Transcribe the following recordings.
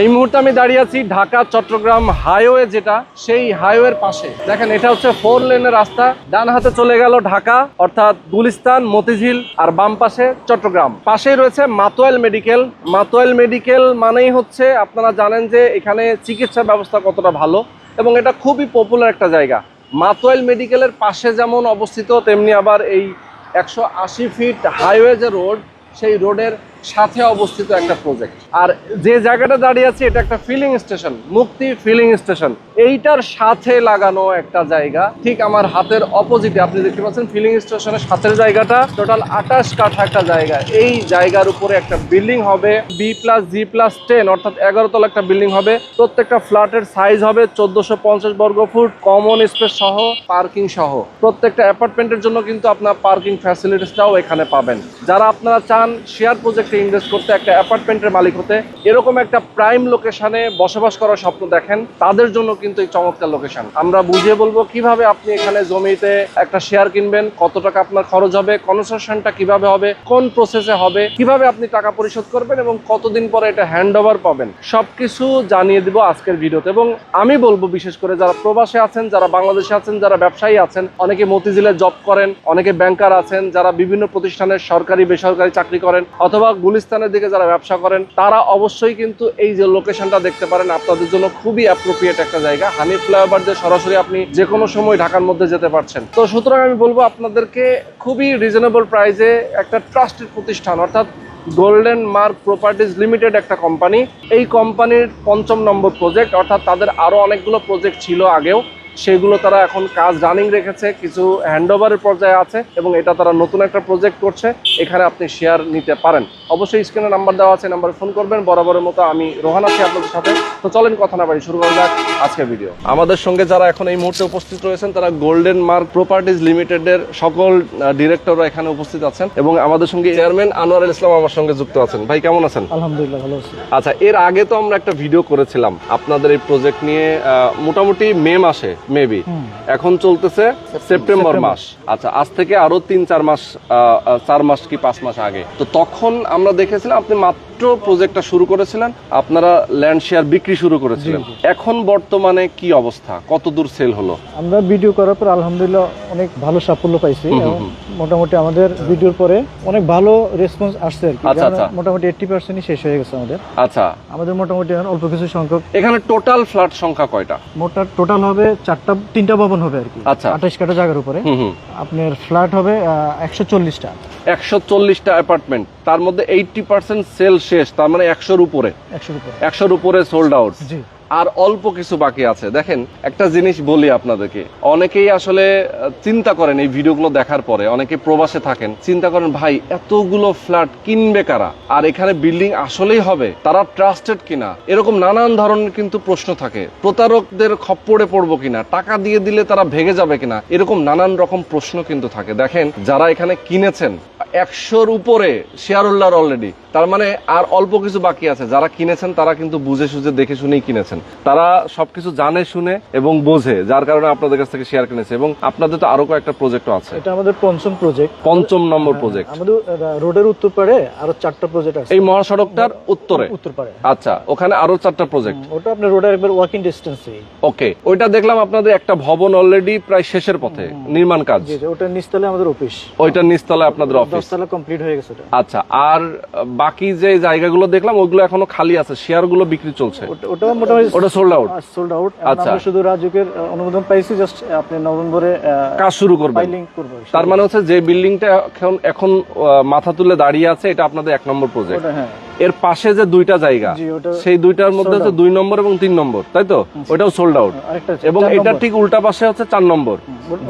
এই মুহূর্তে আমি দাঁড়িয়ে আছি ঢাকা, চট্টগ্রাম হাইওয়ে যেটা, সেই হাইওয়ের পাশে। দেখেন, এটা হচ্ছে ফোর লেনের রাস্তা। ডান হাতে চলে গেল ঢাকা, অর্থাৎ গুলিস্তান, মতিঝিল, আর বাম পাশে চট্টগ্রাম। পাশেই রয়েছে মাতোয়াইল মেডিকেল। মাতোয়াইল মেডিকেল মানেই হচ্ছে, আপনারা জানেন যে এখানে চিকিৎসা ব্যবস্থা কতটা ভালো, এবং এটা খুবই পপুলার একটা জায়গা। মাতোয়াইল মেডিকেলের পাশে যেমন অবস্থিত, তেমনি আবার এই একশো আশি ফিট হাইওয়ে যে রোড সেই রোডের সাথে অবস্থিত একটা প্রজেক্ট আর যে জায়গাটা দাঁড়িয়ে আছে, এটা একটা filling station Mukti filling station এইটার সাথে লাগানো একটা জায়গা, ঠিক আমার হাতের অপোজিটে আপনি দেখতে পাচ্ছেন ফিলিং স্টেশনের সাথের জায়গাটা টোটাল আঠাশ কাঠা একটা জায়গা। এই জায়গার উপরে একটা বিল্ডিং হবে B plus G plus ten অর্থাৎ এগারো তলা একটা বিল্ডিং হবে। প্রত্যেকটা ফ্ল্যাটের সাইজ হবে চোদ্দশো পঞ্চাশ বর্গ ফুট কমন স্পেস সহ পার্কিং সহ। প্রত্যেকটা অ্যাপার্টমেন্টের জন্য কিন্তু আপনার পার্কিং ফ্যাসিলিটিসটাও এখানে পাবেন। যারা আপনারা চান শেয়ার প্রজেক্টে ইনভেস্ট করতে একটা অ্যাপার্টমেন্টের মালিক হতে, এরকম একটা প্রাইম লোকেশনে বসবাস করার স্বপ্ন দেখেন, তাদের জন্য কিন্তু এই চমৎকার লোকেশন আমরা বুঝিয়ে বলব কীভাবে আপনি এখানে জমিতে একটা শেয়ার কিনবেন, কত টাকা আপনার খরচ হবে কনস্ট্রাকশনটা কীভাবে হবে, কোন প্রসেসে হবে, কীভাবে আপনি টাকা পরিশোধ করবেন এবং কতদিন পরে এটা হ্যান্ড ওভার পাবেন, সবকিছু জানিয়ে দিব আজকের ভিডিওতে। এবং আমি বলব বিশেষ করে যারা প্রবাসে আছেন, যারা বাংলাদেশে আছেন, যারা ব্যবসায়ী আছেন, অনেকে মতিঝিলে জব করেন, অনেকে ব্যাংকার আছেন, যারা বিভিন্ন প্রতিষ্ঠানের সরকারি, বেসরকারি চাকরি করেন অথবা গুলিস্তানের দিকে যারা ব্যবসা করেন, তারা অবশ্যই কিন্তু এই যে লোকেশনটা দেখতে পারেন, আপনাদের জন্য খুবই অ্যাপ্রোপ্রিয়েট একটা জায়গা। হানি ফ্লাইওভার দিয়ে সরাসরি আপনি যে কোনো সময় ঢাকার মধ্যে যেতে পারছেন। তো সুতরাং আমি বলব আপনাদেরকে খুবই রিজনেবল প্রাইসে একটা ট্রাস্টেড প্রতিষ্ঠান, অর্থাৎ গোল্ডেন মার্ক প্রপার্টিজ লিমিটেড একটা কোম্পানি এই কোম্পানির পঞ্চম নম্বর প্রজেক্ট অর্থাৎ তাদের আরও অনেকগুলো প্রজেক্ট ছিল আগেও। সেগুলো তারা এখন কাজ রানিং রেখেছে, কিছু হ্যান্ডওভারের পর্যায়ে আছে এবং এটা তারা নতুন একটা প্রজেক্ট করছে, এখানে আপনি শেয়ার নিতে পারেন। অবশ্যই স্ক্রিনে নাম্বার দেওয়া আছে নাম্বারে ফোন করবেন। বরাবরের মতো আমি রোহান আছি আপনাদের সাথে। তো চলেন, কথা না বাড়ি, শুরু করা যাক। আজকের ভিডিও আমাদের সঙ্গে যারা এখন এই মুহূর্তে উপস্থিত রয়েছেন তারা গোল্ডেন মার্ক প্রপার্টিজ লিমিটেডের সকল ডিরেক্টররা এখানে উপস্থিত আছেন এবং আমাদের সঙ্গে চেয়ারম্যান আনোয়ার ইসলাম আমার সঙ্গে যুক্ত আছেন। ভাই কেমন আছেন? আলহামদুলিল্লাহ ভালো আছি। আচ্ছা এর আগে তো আমরা একটা ভিডিও করেছিলাম আপনাদের এই প্রজেক্ট নিয়ে মোটামুটি মে মাসে মেবি এখন চলতেছে সেপ্টেম্বর মাস। আচ্ছা আজ থেকে আরও তিন চার মাস চার মাস কি পাঁচ মাস আগে। তো তখন আমরা দেখেছিলাম আপনি মাত্র প্রজেক্টটা শুরু করেছিলেন আপনারা ল্যান্ড শেয়ার বিক্রি শুরু করেছিলেন। এখন বর্তমানে কি অবস্থা? কত দূর সেল হলো? আমরা ভিডিও করার পর আলহামদুলিল্লাহ অনেক ভালো সাফল্য পাইছি মোটামুটি আমাদের ভিডিওর পরে অনেক ভালো রেসপন্স আসছে আর কি। আচ্ছা, আচ্ছা। মোটামুটি এইটটি পার্সেন্টই শেষ হয়ে গেছে আমাদের। আচ্ছা। আমাদের মোটামুটি অল্প কিছু সংখ্যক এখানে টোটাল ফ্ল্যাট সংখ্যা কয়টা? মোটা টোটাল হবে চারটা তিনটা ভবন হবে আর কি। আচ্ছা। আঠাশ কাটা জায়গার উপরে। আপনার ফ্ল্যাট হবে একশো চল্লিশটা। একশো চল্লিশটা অ্যাপার্টমেন্ট তার মধ্যে এইটটি পার্সেন্ট সেল শেষ তার মানে একশোর উপরে। একশোর উপরে। একশোর উপরে সোল্ড আউট জি। আর অল্প কিছু বাকি আছে। দেখেন, একটা জিনিস বলি আপনাদেরকে। অনেকেই আসলে চিন্তা করেন এই ভিডিওগুলো দেখার পরে, অনেকে প্রবাসে থাকেন, চিন্তা করেন, ভাই, এতগুলো ফ্ল্যাট কিনবে কারা? আর এখানে বিল্ডিং আসলেই হবে? তারা ট্রাস্টেড কিনা? এরকম নানান ধরনের কিন্তু প্রশ্ন থাকে। প্রতারকদের খপ্পরে পড়ব কিনা? টাকা দিয়ে দিলে তারা ভেঙে যাবে কিনা? এরকম নানান রকম প্রশ্ন কিন্তু থাকে। দেখেন, যারা এখানে কিনেছেন, একশোর উপরে শেয়ার হোল্ডার অলরেডি তার মানে আর অল্প কিছু বাকি আছে। যারা কিনেছেন, তারা কিন্তু বুঝে সুঝে দেখে শুনেই কিনেছেন। তারা সবকিছু জানে শুনে এবং বোঝে যার কারণে আপনাদের কাছ থেকে শেয়ার কিনেছে এবং আপনাদের তো আরও কয়েকটা প্রজেক্টও আছে। এটা আমাদের পঞ্চম প্রজেক্ট পঞ্চম নম্বর প্রজেক্ট আমাদের রোডের উত্তর পারে আরও চারটা প্রজেক্ট আছে। এই মহাসড়কটার উত্তরে? উত্তর পারে আচ্ছা ওখানে আরও চারটা প্রজেক্ট ওটা আপনার রোডের একবার ওয়াকিং ডিস্টেন্সে ওকে ওইটা দেখলাম আপনাদের একটা ভবন অলরেডি প্রায় শেষের পথে নির্মাণ কাজ। জি জি, ওটার আমাদের অফিস ওইটার নিচতলায় আপনাদের অফিস দশতলা কমপ্লিট হয়ে গেছে ওটা। আচ্ছা আর বাকি যে জায়গাগুলো দেখলাম ওইগুলো এখনও খালি আছে শেয়ারগুলো বিক্রি চলছে। ওটা- ওটা মোটামুটি ওটা সোল্ড আউট সোল্ড আউট আচ্ছা। আমরা শুধু রাজুকের অনুমোদন পাইছি জাস্ট আপনি নভেম্বরে কাজ শুরু করবেন। ফাইলিং করব তার মানে হচ্ছে যে বিল্ডিংটা এখন এখন মাথা তুলে দাঁড়িয়ে আছে এটা আপনাদের এক নম্বর প্রজেক্ট হ্যাঁ। এর পাশে যে দুইটা জায়গা সেই দুইটার মধ্যে হচ্ছে দুই নম্বর এবং তিন নম্বর তাই তো? ওটাও সোল্ড আউট এবং এটা ঠিক উল্টা পাশে হচ্ছে চার নম্বর।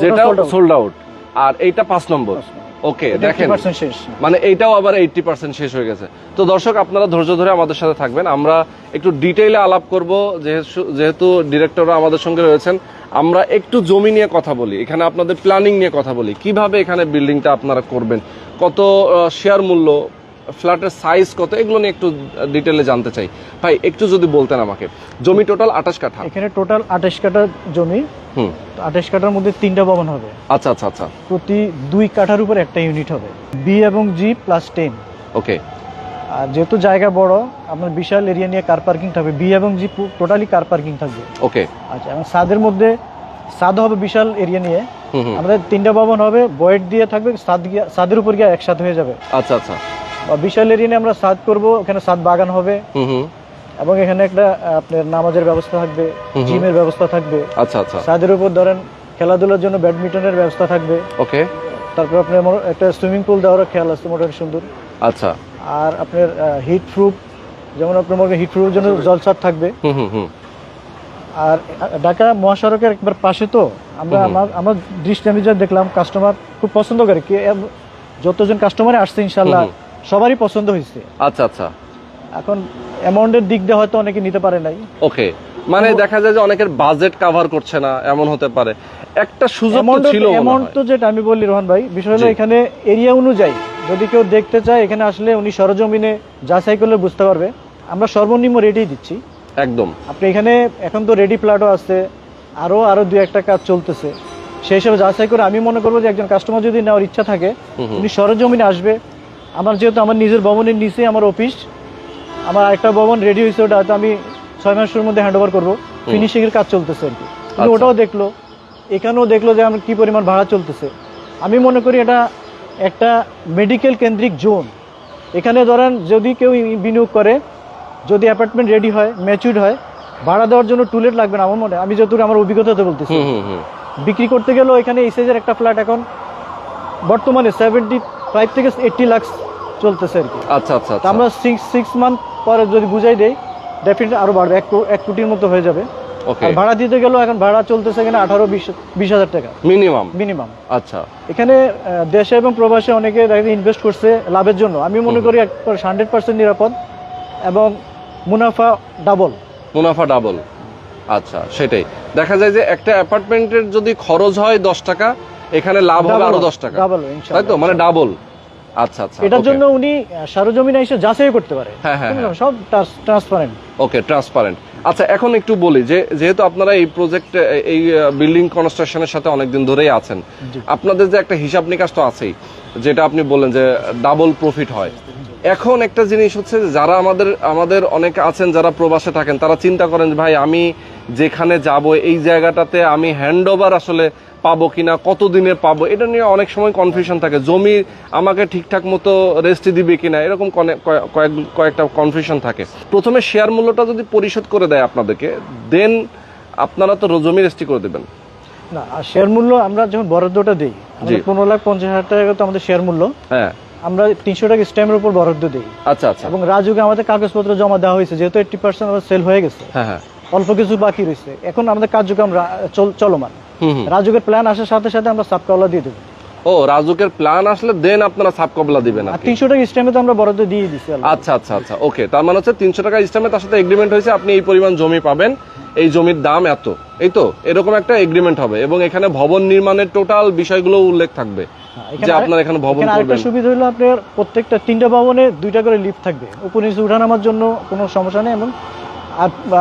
যেটা সোল্ড আউট আর এইটা পাঁচ নম্বর। ওকে দেখেন। 80% শেষ। মানে এইটাও আবার এইটটি পার্সেন্ট শেষ হয়ে গেছে। তো দর্শক আপনারা ধৈর্য ধরে আমাদের সাথে থাকবেন। আমরা একটু ডিটেইলে আলাপ করব যেহেতু যেহেতু ডিরেক্টররা আমাদের সঙ্গে রয়েছেন। আমরা একটু জমি নিয়ে কথা বলি এখানে আপনাদের প্ল্যানিং নিয়ে কথা বলি। কীভাবে এখানে বিল্ডিংটা আপনারা করবেন? কত শেয়ার মূল্য? ফ্ল্যাটের সাইজ কত এগুলো নিয়ে একটু ডিটেলে জানতে চাই। ভাই একটু যদি বলতেন আমাকে। জমি টোটাল আঠাশ কাঠা। এখানে টোটাল আঠাশ কাঠা জমি। হুম। আঠাশ কাঠার মধ্যে তিনটা ভবন হবে। আচ্ছা আচ্ছা আচ্ছা। প্রতি দুই কাঠার উপর একটা ইউনিট হবে। বি এবং জি প্লাস টেন ওকে। আর যেহেতু জায়গা বড় আপনার বিশাল এরিয়া নিয়ে কার পার্কিং থাকবে বি এবং জি টোটালি কার পার্কিং থাকবে। ওকে। আচ্ছা এবং সাদের মধ্যে সাদ হবে বিশাল এরিয়া নিয়ে। আমাদের তিনটা ভবন হবে। বয়েড দিয়ে থাকবে সাদ সাদের উপর গিয়ে একসাথে হয়ে যাবে। আচ্ছা আচ্ছা। বা বিশাল এরিয়া আমরা সাদ করব ওখানে সাদ বাগান হবে। এবং এখানে একটা আপনার নামাজের ব্যবস্থা থাকবে জিমের ব্যবস্থা থাকবে। আচ্ছা আচ্ছা। ছাদের উপর ধরেন খেলাধুলার জন্য ব্যাডমিন্টনের ব্যবস্থা থাকবে। ওকে। তারপর আপনার একটা সুইমিং পুল দেওয়ারও খেয়াল আছে মোটামুটি সুন্দর। আচ্ছা। আর আপনার হিট প্রুফ যেমন আপনার মনে হিট প্রুফের জন্য জলসার থাকবে। আর ঢাকা মহাসড়কের একবার পাশে তো আমরা আমার আমার দৃষ্টি আমি যা দেখলাম কাস্টমার খুব পছন্দ করে। কি যতজন কাস্টমার আসছে ইনশাল্লাহ সবারই পছন্দ হয়েছে। আচ্ছা আচ্ছা। এখন অ্যামাউন্টের দিক দিয়ে হয়তো অনেকে নিতে পারে নাই। ওকে মানে দেখা যায় যে অনেকের বাজেট কভার করছে না এমন হতে পারে। একটা সুযোগ তো ছিল অ্যামাউন্ট তো যেটা আমি বললি রোহন ভাই বিষয় হলো এখানে এরিয়া অনুযায়ী যদি কেউ দেখতে চায় এখানে আসলে উনি সরজমিনে যাচাই করলে বুঝতে পারবে। আমরা সর্বনিম্ন রেটেই দিচ্ছি। একদম। আপনি এখানে এখন তো রেডি প্লাটও আছে আরও আরও দু একটা কাজ চলতেছে। সেই হিসাবে যাচাই করে আমি মনে করব যে একজন কাস্টমার যদি নেওয়ার ইচ্ছা থাকে। উনি সরজমিনে আসবে আমার যেহেতু আমার নিজের ভবনের নিচে আমার অফিস আমার আরেকটা ভবন রেডি হয়েছে ওটা হয়তো আমি ছয় মাসের মধ্যে হ্যান্ড ওভার করব ফিনিশিং এর কাজ চলতেছে আর কি। আচ্ছা। ওটাও দেখল এখানেও দেখল যে আমার কি পরিমাণ ভাড়া চলতেছে। আমি মনে করি এটা একটা মেডিকেল কেন্দ্রিক জোন এখানে ধরেন যদি কেউ বিনিয়োগ করে যদি অ্যাপার্টমেন্ট রেডি হয় ম্যাচিউর হয় ভাড়া দেওয়ার জন্য টুলেট লাগবে না আমার মনে আমি যতটুকু আমার অভিজ্ঞতাতে বলতেছি। বিক্রি করতে গেলেও এখানে এই সাইজের একটা ফ্ল্যাট এখন বর্তমানে সেভেন্টি ফাইভ থেকে এইটটি লাখ চলতেছে আর কি। আচ্ছা আচ্ছা তা আমরা সিক্স সিক্স মান্থ পরে যদি বুঝাই দেই ডেফিনেটলি আরও বাড়বে। এক এক কোটির মতো হয়ে যাবে। ওকে ভাড়া দিতে গেলেও এখন ভাড়া চলতেছে এখানে আঠারো বিশ বিশ হাজার টাকা। মিনিমাম মিনিমাম আচ্ছা। এখানে দেশে এবং প্রবাসে অনেকে ইনভেস্ট করছে লাভের জন্য। আমি মনে করি হান্ড্রেড পার্সেন্ট নিরাপদ এবং মুনাফা ডাবল মুনাফা ডাবল আচ্ছা সেটাই। দেখা যায় যে একটা অ্যাপার্টমেন্টের যদি খরচ হয় দশ টাকা এখানে লাভ হবে আরও দশ টাকা। ডাবল তাই তো? মানে ডাবল আচ্ছা আচ্ছা এটার জন্য উনি সারজমিনে এসে যাচাই করতে পারে। হ্যাঁ, হ্যাঁ, সব ট্রান্সপারেন্ট ওকে ট্রান্সপারেন্ট আচ্ছা এখন একটু বলি যে যেহেতু আপনারা এই প্রজেক্ট এই বিল্ডিং কনস্ট্রাকশনের সাথে অনেকদিন ধরেই আছেন আপনাদের যে একটা হিসাব নিকাশ তো আছেই যেটা আপনি বললেন যে ডাবল প্রফিট হয়। এখন একটা জিনিস হচ্ছে যারা আমাদের আমাদের অনেকে আছেন যারা প্রবাসে থাকেন তারা চিন্তা করেন ভাই আমি যেখানে যাব এই জায়গাটাতে আমি হ্যান্ড ওভার আসলে পাবো কিনা কতদিনে পাবো এটা নিয়ে অনেক সময় কনফিউশন থাকে। জমি আমাকে ঠিকঠাক মতো রেস্ট দিবে কিনা এরকম কয়েক কয়েকটা কনফিউশন থাকে। প্রথমে শেয়ার মূল্যটা যদি পরিশোধ করে দেয় আপনাদেরকে দেন আপনারা তো জমি রেস্টি করে দেবেন। না শেয়ার মূল্য আমরা যখন বরাদ্দটা দিই পনেরো লাখ পঞ্চাশ হাজার টাকা তো আমাদের শেয়ার মূল্য। হ্যাঁ। আমরা তিনশো টাকা স্ট্যাম্পের উপর বরাদ্দ দিই। আচ্ছা আচ্ছা। এবং রাজুকে আমাদের কাগজপত্র জমা দেওয়া হয়েছে যেহেতু এইটটি পার্সেন্ট আমাদের সেল হয়ে গেছে। হ্যাঁ হ্যাঁ। অল্প কিছু বাকি রয়েছে। এখন আমাদের কার্যক্রম চল- চলমান। রাজুকের প্ল্যান আসার সাথে সাথে আমরা সাবকাওলা দিয়ে দেবো। ও রাজুকের প্ল্যান আসলে দেন আপনারা সাব কবলা দিবেন আর আর কি। তিনশো টাকা স্ট্যাম্পে তো আমরা বরাদ্দ দিয়ে দিচ্ছি আচ্ছা আচ্ছা আচ্ছা ওকে তার মানে হচ্ছে তিনশো টাকা ইস্টামে তার সাথে এগ্রিমেন্ট হয়েছে আপনি এই পরিমাণ জমি পাবেন এই জমির দাম এত এই তো? এরকম একটা এগ্রিমেন্ট হবে এবং এখানে ভবন নির্মাণের টোটাল বিষয়গুলো উল্লেখ থাকবে হ্যাঁ, যে আপনারা এখানে ভবন করবেন। সুবিধা হলো আপনার প্রত্যেকটা তিনটা ভবনে দুইটা করে লিফট থাকবে। উপর নিচে উঠানামার জন্য কোনো সমস্যা নেই এবং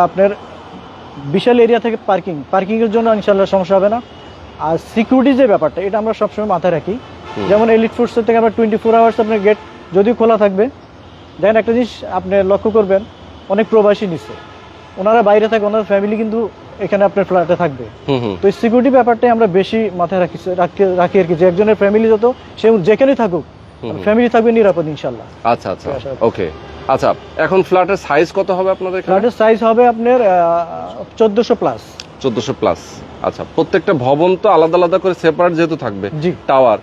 আপনার বিশাল এরিয়া থেকে পার্কিং। পার্কিং এর জন্য ইনশাল্লাহ সমস্যা হবে না। আর সিকিউরিটি যে ব্যাপারটা এটা আমরা সবসময় মাথায় রাখি। যেমন এলিট ফোর্সের থেকে আমরা টোয়েন্টি ফোর আওয়ার্স আপনার গেট যদিও খোলা থাকবে দেখেন একটা জিনিস আপনি লক্ষ্য করবেন অনেক প্রবাসী নিচ্ছে ওনারা বাইরে থাকে ওনার ফ্যামিলি কিন্তু এখানে আপনার ফ্ল্যাটে থাকবে। তো এই সিকিউরিটি ব্যাপারটাই আমরা বেশি মাথায় রাখি রাখি- রাখি আর কি। যে একজনের ফ্যামিলি যত সে যেখানেই থাকুক। ফ্যামিলি থাকবে নিরাপদ ইনশাল্লাহ আচ্ছা আচ্ছা। ওকে আচ্ছা এখন ফ্ল্যাটের সাইজ কত হবে আপনাদের এখানে? ফ্ল্যাটের সাইজ হবে আপনার চোদ্দশো প্লাস চোদ্দশো প্লাস আচ্ছা প্রত্যেকটা ভবন তো আলাদা আলাদা করে সেপারেট যেহেতু থাকবে জি। টাওয়ার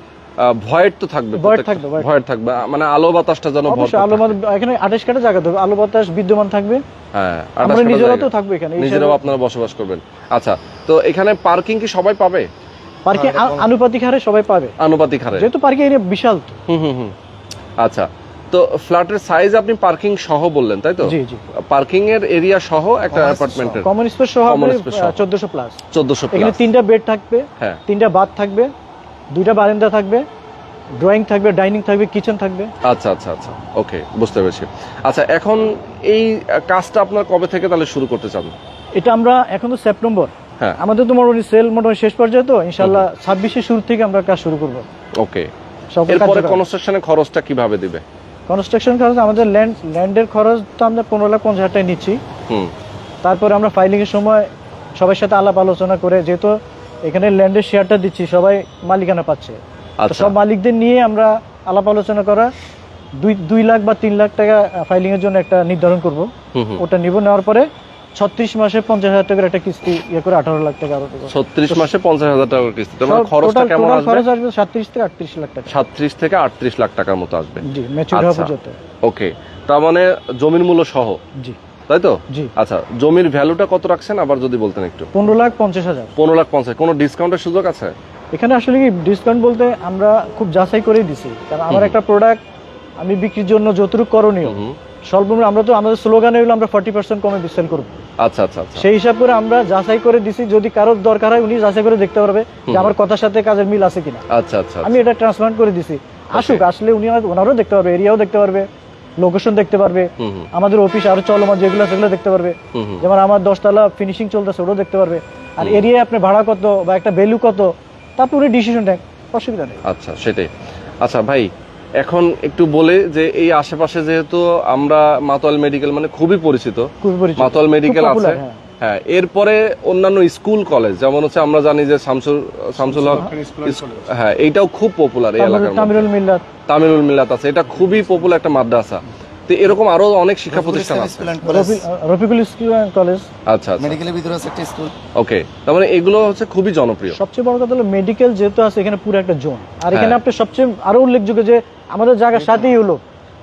ভয়েড তো থাকবে Void থাকবে, ভয়েড থাকবে মানে আলো বাতাসটা যেন আলো এখানে আঠাশ কাটা জায়গা থাকবে আলো বাতাস বিদ্যমান থাকবে। হ্যাঁ আমরা 28 কাঠা নিজেরাও জায়গা। তো থাকব এখানে নিজেরাও আপনারা বসবাস করবেন। আচ্ছা তো এখানে পার্কিং কি সবাই পাবে? পার্কিং আনুপাতিক হারে সবাই পাবে। আনুপাতিক হারে। যেহেতু পার্কিং এরিয়া বিশাল তো। হুম হুম হুম। আচ্ছা তো ফ্ল্যাটের সাইজ আপনি পার্কিং সহ বললেন তাই তো? জি জি। পার্কিং এর এরিয়া সহ একটা অ্যাপার্টমেন্টের কমন স্পেস সহ। Common space সহ। চোদ্দশো প্লাস চোদ্দশো এখানে তিনটা বেড থাকবে হ্যাঁ। তিনটা বাথ থাকবে দুইটা বারান্দা থাকবে ড্রয়িং থাকবে ডাইনিং থাকবে কিচেন থাকবে। আচ্ছা আচ্ছা আচ্ছা। ওকে বুঝতে পেরেছি। আচ্ছা এখন এই কাজটা আপনার কবে থেকে তাহলে শুরু করতে চান? এটা আমরা এখন তো সেপ্টেম্বর হ্যাঁ। আমাদের তো মোটামুটি সেল মোটামুটি শেষ পর্যায়ে তো। ইনশাল্লাহ ছাব্বিশে শুরু থেকে আমরা কাজ শুরু করব। ওকে এরপরে কনস্ট্রাকশনের খরচটা কীভাবে দিবে? কনস্ট্রাকশন খরচ আমাদের ল্যান্ড ল্যান্ডের খরচ তো আমরা পনেরো লাখ পঞ্চাশ হাজার টাকা নিচ্ছি। হুম। তারপরে আমরা ফাইলিংয়ের সময় সবার সাথে আলাপ আলোচনা করে যেহেতু এখানে ল্যান্ডের শেয়ারটা দিচ্ছি সবাই মালিকানা পাচ্ছে। আচ্ছা। সব মালিকদের নিয়ে আমরা আলাপ আলোচনা করা দুই দুই লাখ বা তিন লাখ টাকা ফাইলিংয়ের জন্য একটা নির্ধারণ করব। ওটা নিব নেওয়ার পরে ছত্রিশ মাসে পঞ্চাশ হাজার টাকার একটা কিস্তি ইয়ে করে আঠারো লাখ টাকা ছত্রিশ মাসে পঞ্চাশ হাজার টাকার কিস্তি। তার মানে খরচটা কেমন আসবে? খরচ আসবে সাতত্রিশ থেকে আটত্রিশ লাখ টাকা। সাতত্রিশ থেকে আটত্রিশ লাখ টাকার মতো আসবে। জি ম্যাচুর হওয়া। পর্যন্ত ওকে। তার মানে জমির মূল্য সহ? জি। তাই তো? জি। আচ্ছা জমির ভ্যালুটা কত রাখছেন? আবার যদি বলতেন একটু। পনেরো লাখ পঞ্চাশ হাজার। পনেরো লাখ পঞ্চাশ। কোনো ডিসকাউন্টের সুযোগ আছে? এখানে আসলে কি ডিসকাউন্ট বলতে আমরা খুব যাচাই করেই দিছি। কারণ আমার একটা প্রোডাক্ট আমি বিক্রির জন্য যতটুকু করণীয় স্বল্প আমরা তো আমাদের স্লোগান হলো আমরা ফর্টি পার্সেন্ট কমে সেল করব। আচ্ছা আচ্ছা আচ্ছা। সেই হিসাব করে আমরা যাচাই করে দিছি যদি কারোর দরকার হয় উনি যাচাই করে দেখতে পারবে যে আমার কথার সাথে কাজের মিল আছে কিনা। আচ্ছা আচ্ছা আমি এটা ট্রান্সপ্লান্ট করে দিছি। আসুক আসলে উনি ওনারও দেখতে পারবে এরিয়াও দেখতে পারবে লোকেশন দেখতে পারবে আমাদের অফিস আরও চলমান যেগুলো সেগুলো দেখতে পারবে। যেমন আমার দশতলা ফিনিশিং চলতেছে ওটাও দেখতে পারবে। আর এরিয়ায় আপনার ভাড়া কত বা একটা ভ্যালু কত তারপর উনি ডিসিশন নেয়। অসুবিধা নেই। আচ্ছা সেটাই। আচ্ছা ভাই এখন একটু বলে যে এই আশেপাশে যেহেতু আমরা মাতোয়াল মেডিকেল মানে খুবই পরিচিত মাতাল মাতোয়াল মেডিকেল আছে। হ্যাঁ। হ্যাঁ এরপরে অন্যান্য স্কুল কলেজ যেমন হচ্ছে আমরা জানি যে শামসুল শামসুল হক হ্যাঁ এইটাও খুব পপুলার এই এলাকার তামিরুল মিল্লাত। তামিলুল মিল্লাত আছে। এটা খুবই পপুলার একটা মাদ্রাসা। তো এরকম আরও অনেক শিক্ষা প্রতিষ্ঠান আছে। রফিকুল স্কুল কলেজ আচ্ছা আচ্ছা। মেডিকেলের ভিতরে আছে একটা স্কুল। ওকে তার মানে এগুলো হচ্ছে খুবই জনপ্রিয়। সবচেয়ে বড় কথা হলো মেডিকেল যেহেতু আছে এখানে পুরো একটা জোন আর এখানে হ্যাঁ। আপনি সবচেয়ে আরও উল্লেখযোগ্য যে আমাদের জায়গার সাথেই হলো।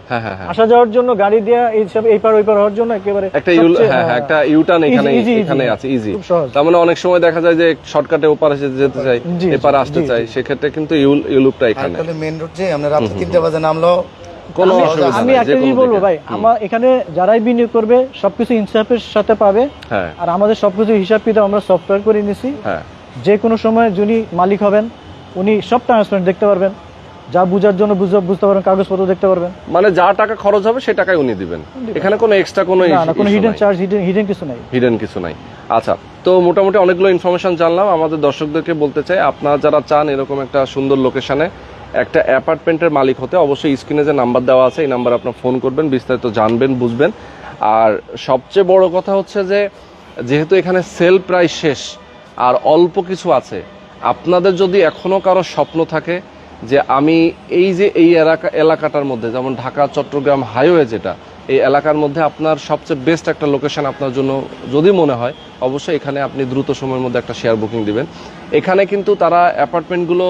হ্যাঁ হ্যাঁ আসা যাওয়ার জন্য গাড়ি এই সব এই পার ওই পার হওয়ার জন্য একেবারে একটা ইউল হ্যাঁ হ্যাঁ একটা ইউটার্ন এখানে। এখানে আছে ইজি তার মানে অনেক সময় দেখা যায় যে শর্টকাটে ওপারে যেতে চাই এপারে আসতে চাই সেক্ষেত্রে কিন্তু ইউল ইউলুপটা এখানে। মেন রোড যে আমরা রাত তিনটে বাজে নামলো কোনো আমি- অসুবিধা আমি একটা জিনিস বলব ভাই আমার এখানে যারাই বিনিয়োগ করবে সবকিছু ইনসাফের সাথে পাবে। হ্যাঁ। আর আমাদের সবকিছু হিসাব কিতাব আমরা সফটওয়্যার করে নিছি। হ্যাঁ। যে কোনো সময় যিনি মালিক হবেন উনি সব ট্রান্সপারেন্ট দেখতে পারবেন। যা বুঝার জন্য বুঝতে- বুঝতে পারবেন কাগজপত্র দেখতে পারবেন। মানে যা টাকা খরচ হবে সে টাকাই উনি দিবেন। এখানে কোনো এক্সট্রা কোনো না কোনো হিডেন চার্জ হিডেন হিডেন কিছু নাই। হিডেন কিছু নাই। আচ্ছা তো মোটামুটি অনেকগুলো ইনফরমেশন জানলাম। আমাদের দর্শকদেরকে বলতে চাই আপনারা যারা চান এরকম একটা সুন্দর লোকেশনে একটা অ্যাপার্টমেন্টের মালিক হতে অবশ্যই স্ক্রিনে যে নাম্বার দেওয়া আছে, এই নাম্বার আপনার ফোন করবেন, বিস্তারিত জানবেন, বুঝবেন। আর সবচেয়ে বড় কথা হচ্ছে যে, যেহেতু এখানে সেল প্রায় শেষ, আর অল্প কিছু আছে, আপনাদের যদি এখনও কারও স্বপ্ন থাকে যে, আমি এই যে এই এলাকা এলাকাটার মধ্যে, যেমন ঢাকা, চট্টগ্রাম হাইওয়ে যেটা এই এলাকার মধ্যে আপনার সবচেয়ে বেস্ট একটা লোকেশন আপনার জন্য যদি মনে হয় অবশ্যই এখানে আপনি দ্রুত সময়ের মধ্যে একটা শেয়ার বুকিং দিবেন। এখানে কিন্তু তারা অ্যাপার্টমেন্টগুলো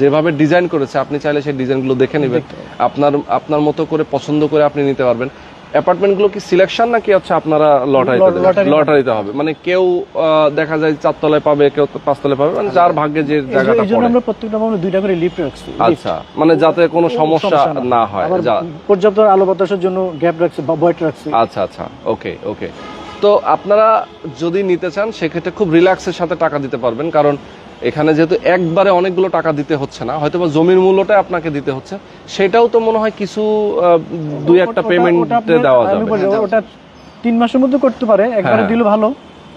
যেভাবে ডিজাইন করেছে আপনি চাইলে সেই ডিজাইনগুলো দেখে নেবেন। আপনার আপনার মতো করে পছন্দ করে আপনি নিতে পারবেন। অ্যাপার্টমেন্টগুলো কি সিলেকশন নাকি হচ্ছে আপনারা লটারিতে লটারি- লটারিতে হবে। মানে কেউ দেখা যায় চারতলায় পাবে কেউ পাঁচতলায় পাবে মানে যার ভাগ্যে যে জায়গাটা পড়ে। আমরা প্রত্যেকটা মামলা দুইটা করে লিফট রাখছি। আচ্ছা মানে যাতে কোনো সমস্যা না হয়। পর্যাপ্ত আলো বাতাসের জন্য গ্যাপ রাখছি বা বয়েট রাখছি। আচ্ছা আচ্ছা ওকে ওকে তো আপনারা যদি নিতে চান সেক্ষেত্রে খুব রিল্যাক্সের সাথে টাকা দিতে পারবেন কারণ এখানে যেহেতু একবারে অনেকগুলো টাকা দিতে হচ্ছে না হয়তো বা জমির মূল্যটা আপনাকে দিতে হচ্ছে সেটাও তো মনে হয় কিছু দুই একটা পেমেন্ট দেওয়া যাবে ওটা তিন মাসের মধ্যে করতে পারে একবারে হ্যাঁ। দিলে ভালো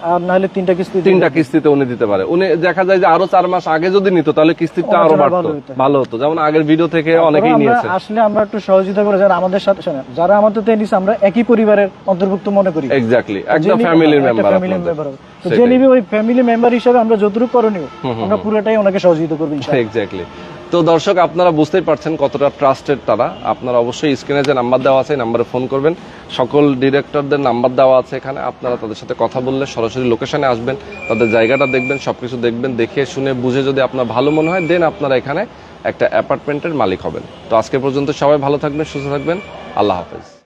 আর নাহলে তিনটা কিস্তি তিনটা কিস্তিতে উনি দিতে পারে উনি দেখা যায় যে আরও চার মাস আগে যদি নিত তাহলে কিস্তিটা আরও বাড়তো ভালো হতো। যেমন আগের ভিডিও থেকে অনেকেই নিয়েছে আসলে আমরা একটু সহযোগিতা করে যারা আমাদের সাথে যারা আমাদের নিছে আমরা একই পরিবারের অন্তর্ভুক্ত মনে করি এক্স্যাক্টলি একদম ফ্যামিলির মেম্বার হবে। তো যে। নিবে ওই ফ্যামিলি মেম্বার হিসেবে আমরা যতটুকু করণীয় আমরা পুরোটাই ওনাকে সহযোগিতা করব। এক্স্যাক্টলি তো দর্শক আপনারা বুঝতেই পারছেন কতটা ট্রাস্টেড তারা। আপনারা অবশ্যই স্ক্রিনে যে নাম্বার দেওয়া আছে নাম্বারে ফোন করবেন। সকল ডিরেক্টরদের নাম্বার দেওয়া আছে এখানে। আপনারা তাদের সাথে কথা বললে সরাসরি লোকেশনে আসবেন তাদের জায়গাটা দেখবেন সবকিছু দেখবেন দেখে শুনে বুঝে যদি আপনার ভালো মনে হয় দেন আপনারা এখানে একটা অ্যাপার্টমেন্টের মালিক হবেন। তো আজকে পর্যন্ত সবাই ভালো থাকবেন সুস্থ থাকবেন। আল্লাহ হাফেজ।